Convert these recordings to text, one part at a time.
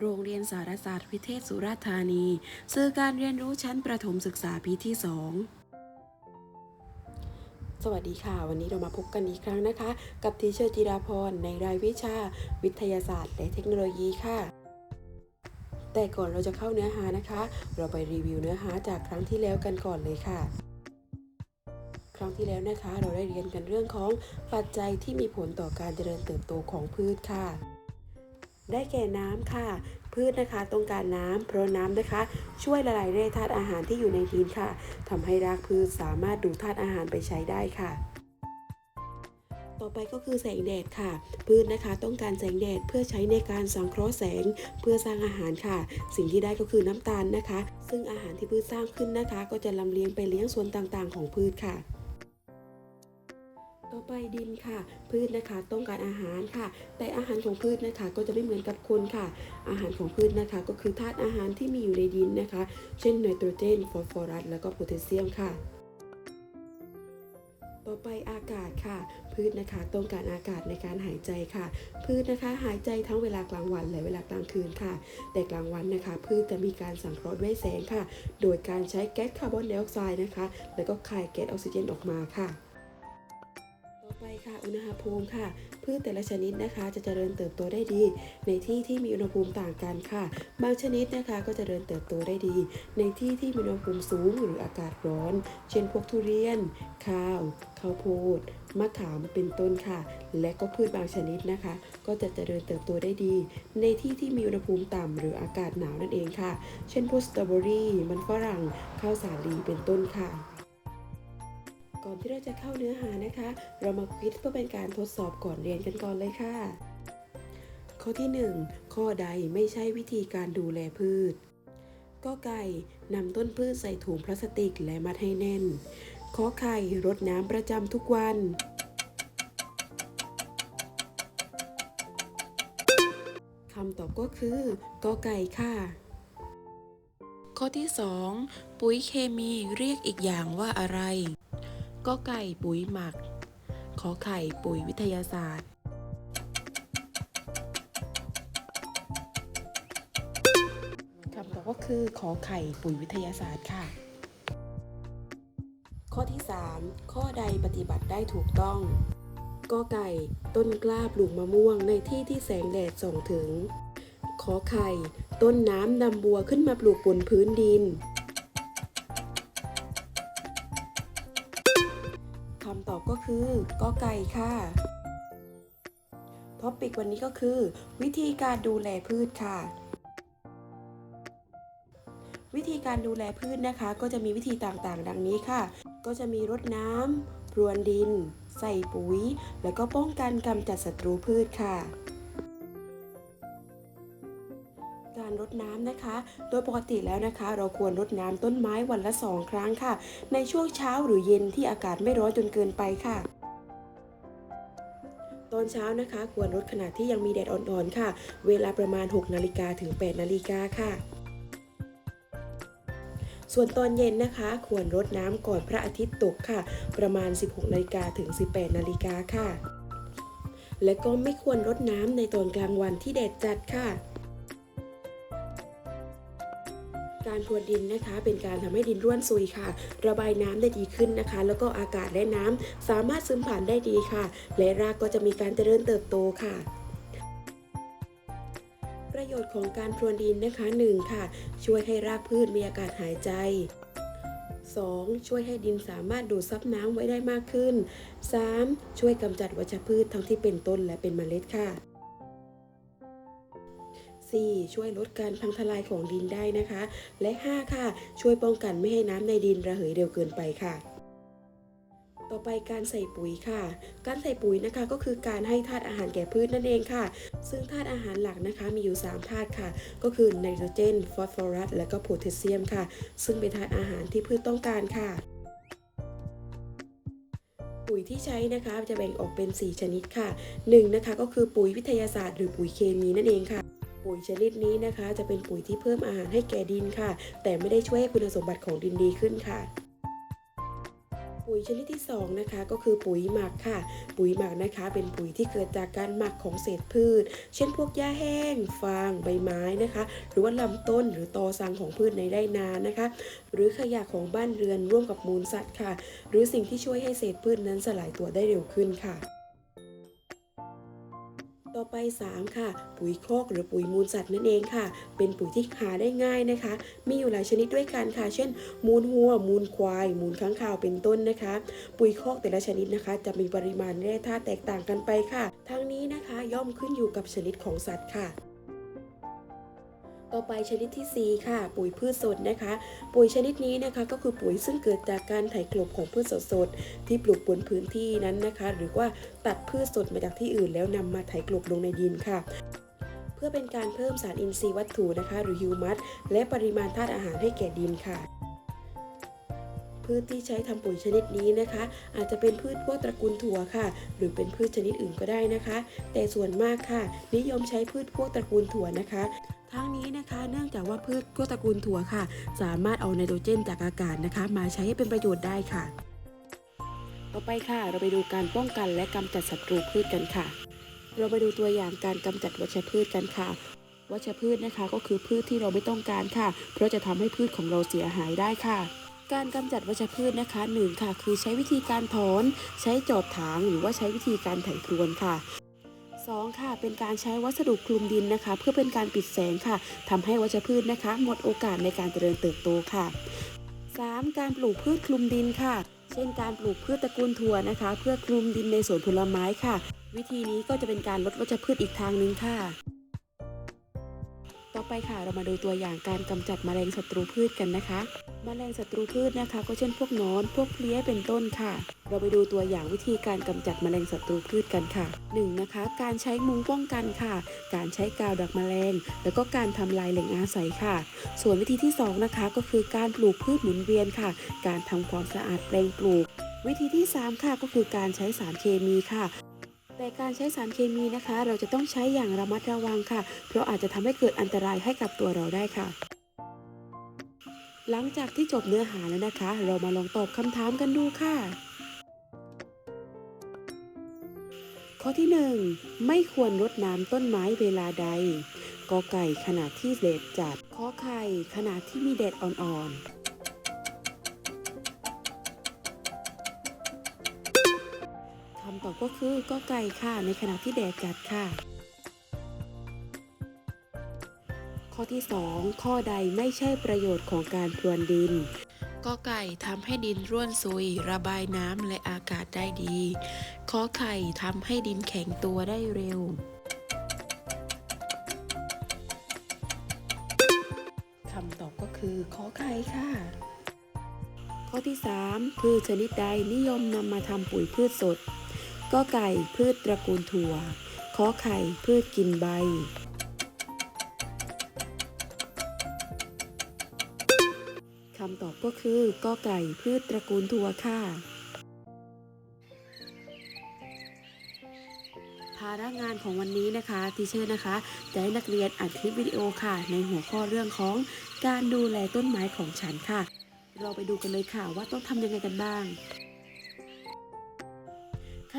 โรงเรียนสารศาสตร์วิเทศสุราษฎร์ธานี สื่อการเรียนรู้ชั้นประถมศึกษาปีที่ 2 สวัสดีค่ะ วันนี้เรามาพบกันอีกครั้งนะคะ กับทีเชอร์จิราพรในรายวิชา วิทยาศาสตร์และเทคโนโลยีค่ะ แต่ก่อนเราจะเข้าเนื้อหานะคะ เราไปรีวิวเนื้อหาจากครั้งที่แล้วกันก่อนเลยค่ะ ครั้งที่แล้วนะคะ เราได้เรียนกันเรื่องของปัจจัยที่มีผลต่อการเจริญเติบโตของพืชค่ะ ได้แก่น้ำค่ะ พืชนะคะต้องการน้ำเพราะน้ำนะคะ ช่วยละลายแร่ธาตุอาหารที่อยู่ในดินค่ะทำให้รากพืชสามารถดูดธาตุอาหารไปใช้ได้ค่ะ ต่อไปก็คือแสงแดดค่ะ พืชนะคะต้องการแสงแดดเพื่อใช้ในการสังเคราะห์แสงเพื่อสร้างอาหารค่ะ สิ่งที่ได้ก็คือน้ำตาลนะคะ ซึ่งอาหารที่พืชสร้างขึ้นนะคะ ก็จะลำเลียงไปเลี้ยงส่วนต่างๆ ของพืชค่ะต่อไปดินค่ะ พืชนะคะต้องการอาหารค่ะ แต่อาหารของพืชนะคะก็จะไม่เหมือนกับคนค่ะ อาหารของพืชนะคะก็คือธาตุอาหารที่มีอยู่ในดินนะคะ เช่นไนโตรเจนฟอสฟอรัส แล้วก็โพแทสเซียมค่ะ ต่อไปอากาศค่ะ พืชนะคะต้องการอากาศในการหายใจค่ะ พืชนะคะหายใจทั้งเวลากลางวันและเวลากลางคืนค่ะ แต่กลางวันนะคะ พืชจะมีการสังเคราะห์ด้วยแสงค่ะ โดยการใช้แก๊สคาร์บอนไดออกไซด์นะคะ แล้วก็คายแก๊สออกซิเจนออกมาค่ะ ค่ะ อุณหภูมิค่ะ พืชแต่ละชนิดนะคะจะเจริญเติบโตได้ดี ในที่ที่มีอุณหภูมิต่างกันค่ะ บางชนิดนะคะก็จเจริญเติบโตได้ดี ในที่ที่มีอุณหภูมิสูงหรืออากาศร้อน เช่นพวกทุเรียน ข้าวข้าวโพดมะขามเป็นต้นค่ะ และก็พืชบางชนิดนะคะ ก็จะเจริญเติบโตได้ดี ในที่ที่มีอุณหภูมิต่ำหรืออากาศหนาวนั่นเองค่ะ เช่นพวกสตรอเบอรี่มันฝรั่งข้าวสาลีเป็นต้นค่ะ ก่อนที่เราจะเข้าเนื้อหานะคะ เรามาคิดเพื่อเป็นการทดสอบก่อนเรียนกันก่อนเลยค่ะ ข้อที่ 1 ข้อใดไม่ใช่วิธีการดูแลพืช ก็ไก่นำต้นพืชใส่ถุงพลาสติกและมัดให้แน่น ขอไข่รดน้ำประจำทุกวันคำตอบก็คือกอไก่ค่ะ ข้อที่ 2 ปุ๋ยเคมีเรียกอีกอย่างว่าอะไร ก็ไก่ปุ๋ยหมัก ขอไข่ปุ๋ยวิทยาศาสตร์ คำตอบก็คือขอไข่ปุ๋ยวิทยาศาสตร์ค่ะ ข้อที่ 3 ข้อใดปฏิบัติได้ถูกต้องก็ไก่ต้นกล้าปลูกมะม่วงในที่ที่แสงแดดส่องถึง ขอไข่ ต้นน้ำนำบัวขึ้นมาปลูกบนพื้นดินำตอบก็คือกอไก่ค่ะท็อปิกวันนี้ก็คือ วิธีการดูแลพืชค่ะ วิธีการดูแลพืชนะคะ ก็จะมีวิธีต่างๆ ดังนี้ค่ะ ก็จะมีรดน้ำพรวนดิน ใส่ปุ๋ย แล้วก็ป้องกันกำจัดศัตรูพืชค่ะ ดน้ำนะคะ โดยปกติแล้วนะคะ เราควรรดน้ำต้นไม้วันละสองครั้งค่ะ ในช่วงเช้าหรือเย็นที่อากาศไม่ร้อนจนเกินไปค่ะตอนเช้านะคะ ควรรดขณะที่ยังมีแดดอ่อนๆค่ะ เวลาประมาณ 6 นาฬิกาถึง 8 นาฬิกาค่ะ ส่วนตอนเย็นนะคะ ควรรดน้ำก่อนพระอาทิตย์ตกค่ะ ประมาณ 16 นาฬิกาถึง 18 นาฬิกาค่ะ และก็ไม่ควรรดน้ำในตอนกลางวันที่แดดจัดค่ะ การพรวนดินนะคะ เป็นการทำให้ดินร่วนซุยค่ะ ระบายน้ำได้ดีขึ้นนะคะ แล้วก็อากาศและน้ำสามารถซึมผ่านได้ดีค่ะ และรากก็จะมีการเจริญเติบโตค่ะประโยชน์ของการพรวนดินนะคะ 1. ค่ะ ช่วยให้รากพืชมีอากาศหายใจ 2. ช่วยให้ดินสามารถดูดซับน้ำไว้ได้มากขึ้น 3. ช่วยกำจัดวัชพืชทั้งที่เป็นต้นและเป็นเมล็ดค่ะ 4. ช่วยลดการพังทลายของดินได้นะคะ และ 5 ค่ะ ช่วยป้องกันไม่ให้น้ำในดินระเหยเร็วเกินไปค่ะต่อไปการใส่ปุ๋ยค่ะ การใส่ปุ๋ยนะคะก็คือการให้ธาตุอาหารแก่พืชนั่นเองค่ะ ซึ่งธาตุอาหารหลักนะคะมีอยู่ 3 ธาตุค่ะ ก็คือไนโตรเจน ฟอสฟอรัส และก็โพแทสเซียมค่ะ ซึ่งเป็นธาตุอาหารที่พืชต้องการค่ะ ปุ๋ยที่ใช้นะคะจะแบ่งออกเป็น 4 ชนิดค่ะ 1. นะคะก็คือปุ๋ยวิทยาศาสตร์หรือปุ๋ยเคมีนั่นเองค่ะ ปุ๋ยชนิดนี้นะคะ จะเป็นปุ๋ยที่เพิ่มอาหารให้แก่ดินค่ะ แต่ไม่ได้ช่วยให้คุณสมบัติของดินดีขึ้นค่ะปุ๋ยชนิดที่สองนะคะก็คือปุ๋ยหมักค่ะ ปุ๋ยหมักนะคะ เป็นปุ๋ยที่เกิดจากการหมักของเศษพืช เช่นพวกหญ้าแห้ง ฟางใบไม้นะคะ หรือว่าลำต้นหรือตอสังของพืชในไร่นานะคะ หรือขยะของบ้านเรือนร่วมกับมูลสัตว์ค่ะ หรือสิ่งที่ช่วยให้เศษพืชนั้นสลายตัวได้เร็วขึ้นค่ะ ต่อไป 3 ค่ะ ปุ๋ยโคกหรือปุ๋ยมูลสัตว์นั่นเองค่ะ เป็นปุ๋ยที่หาได้ง่ายนะคะ มีอยู่หลายชนิดด้วยกันค่ะ เช่น มูลหัว มูลควาย มูลค้างคาวเป็นต้นนะคะ ปุ๋ยโคกแต่ละชนิดนะคะ จะมีปริมาณแร่ธาตุแตกต่างกันไปค่ะ ทั้งนี้นะคะย่อมขึ้นอยู่กับชนิดของสัตว์ค่ะ ต่อไปชนิดที่ 4 ค่ะ ปุ๋ยพืชสดนะคะ ปุ๋ยชนิดนี้นะคะก็คือปุ๋ยซึ่งเกิดจากการไถกลบของพืชสดๆที่ปลูกบนพื้นที่นั้นนะคะ หรือว่าตัดพืชสดมาจากที่อื่น แล้วนำมาไถกลบลงในดินค่ะเพื่อเป็นการเพิ่มสารอินทรีย์วัตถุนะคะ หรือฮิวมัสและปริมาณธาตุอาหารให้แก่ดินค่ะ พืชที่ใช้ทำปุ๋ยชนิดนี้นะคะ อาจจะเป็นพืชพวกตระกูลถั่วค่ะ หรือเป็นพืชชนิดอื่นก็ได้นะคะ แต่ส่วนมากค่ะ นิยมใช้พืชพวกตระกูลถั่วนะคะทั้งนี้นะคะเนื่องจากว่าพืชพวกตระกูลถั่วค่ะ สามารถเอาไนโตรเจนจากอากาศนะคะ มาใช้ให้เป็นประโยชน์ได้ค่ะ ต่อไปค่ะเราไปดูการป้องกันและกำจัดศัตรูพืชกันค่ะ เราไปดูตัวอย่างการกำจัดวัชพืชกันค่ะวัชพืชนะคะก็คือพืชที่เราไม่ต้องการค่ะ เพราะจะทำให้พืชของเราเสียหายได้ค่ะ การกำจัดวัชพืชนะคะหนึ่งค่ะคือใช้วิธีการถอน ใช้จอบถางหรือว่าใช้วิธีการไถพรวนค่ะ 2. ค่ะเป็นการใช้วัสดุคลุมดินนะคะ เพื่อเป็นการปิดแสงค่ะทำให้วัชพืชนะคะ หมดโอกาสในการเจริญเติบโตค่ะ 3. การปลูกพืชคลุมดินค่ะ เช่นการปลูกพืชตระกูลถั่วนะคะ เพื่อคลุมดินในสวนผลไม้ค่ะ วิธีนี้ก็จะเป็นการลดวัชพืชอีกทางหนึ่งค่ะ ต่อไปค่ะเรามาดูตัวอย่างการกำจัดแมลงศัตรูพืชกันนะคะแมลงศัตรูพืชนะคะ ก็เช่นพวกนอน พวกเพลี้ยเป็นต้นค่ะ เราไปดูตัวอย่างวิธีการกำจัดแมลงศัตรูพืชกันค่ะ 1. นะคะ การใช้มุ้งป้องกันค่ะ การใช้กาวดักแมลง แล้วก็การทำลายแหล่งอาศัยค่ะ ส่วนวิธีที่ 2 นะคะ ก็คือการปลูกพืชหมุนเวียนค่ะ การทำความสะอาดแปลงปลูก วิธีที่ 3 ค่ะก็คือการใช้สารเคมีค่ะ แต่การใช้สารเคมีนะคะ เราจะต้องใช้อย่างระมัดระวังค่ะ เพราะอาจจะทำให้เกิดอันตรายให้กับตัวเราได้ค่ะ หลังจากที่จบเนื้อหาแล้วนะคะ เรามาลองตอบคำถามกันดูค่ะ ข้อที่ 1 ไม่ควรรดน้ำต้นไม้เวลาใดกอไก่ขณะที่แดดจัด ข้อไข่ขณะที่มีแดดอ่อนๆ ก็คือกอไก่ค่ะ ในขณะที่แดดจัดค่ะ ข้อที่ 2 ข้อใดไม่ใช่ประโยชน์ของการพรวนดินกอไก่ทำให้ดินร่วนซุย ระบายน้ำและอากาศได้ดีขอไข่ทำให้ดินแข็งตัวได้เร็ว คำตอบก็คือขอไข่ค่ะ ข้อที่ 3 พืชชนิดใดนิยมนำมาทำปุ๋ยพืชสด ก็ไก่พืชตระกูลถั่วขอไข่พืชกินใบคำตอบก็คือกอไก่พืชตระกูลถั่วค่ะ ภาระงานของวันนี้นะคะทีเชอร์นะคะจะให้นักเรียนอัดคลิปวิดีโอค่ะ ในหัวข้อเรื่องของการดูแลต้นไม้ของฉันค่ะ เราไปดูกันเลยค่ะว่าต้องทำยังไงกันบ้าง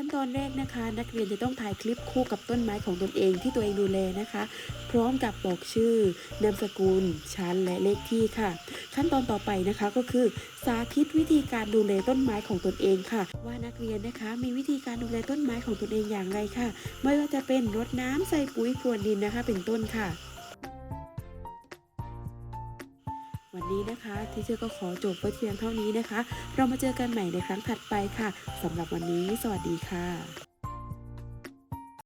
ขั้นตอนแรกนะคะ นักเรียนจะต้องถ่ายคลิปคู่กับต้นไม้ของตนเองที่ตัวเองดูแลนะคะ พร้อมกับบอกชื่อนามสกุลชั้นและเลขที่ค่ะ ขั้นตอนต่อไปนะคะก็คือ สาธิตวิธีการดูแลต้นไม้ของตนเองค่ะ ว่านักเรียนนะคะมีวิธีการดูแลต้นไม้ของตนเองอย่างไรค่ะ ไม่ว่าจะเป็นรดน้ำใส่ปุ๋ยพรวนดินนะคะ เป็นต้นค่ะ นี้นะคะที่เชอร์ก็ขอจบไว้เพียงเท่านี้นะคะ เรามาเจอกันใหม่ในครั้งถัดไปค่ะสำหรับวันนี้ สวัสดีค่ะ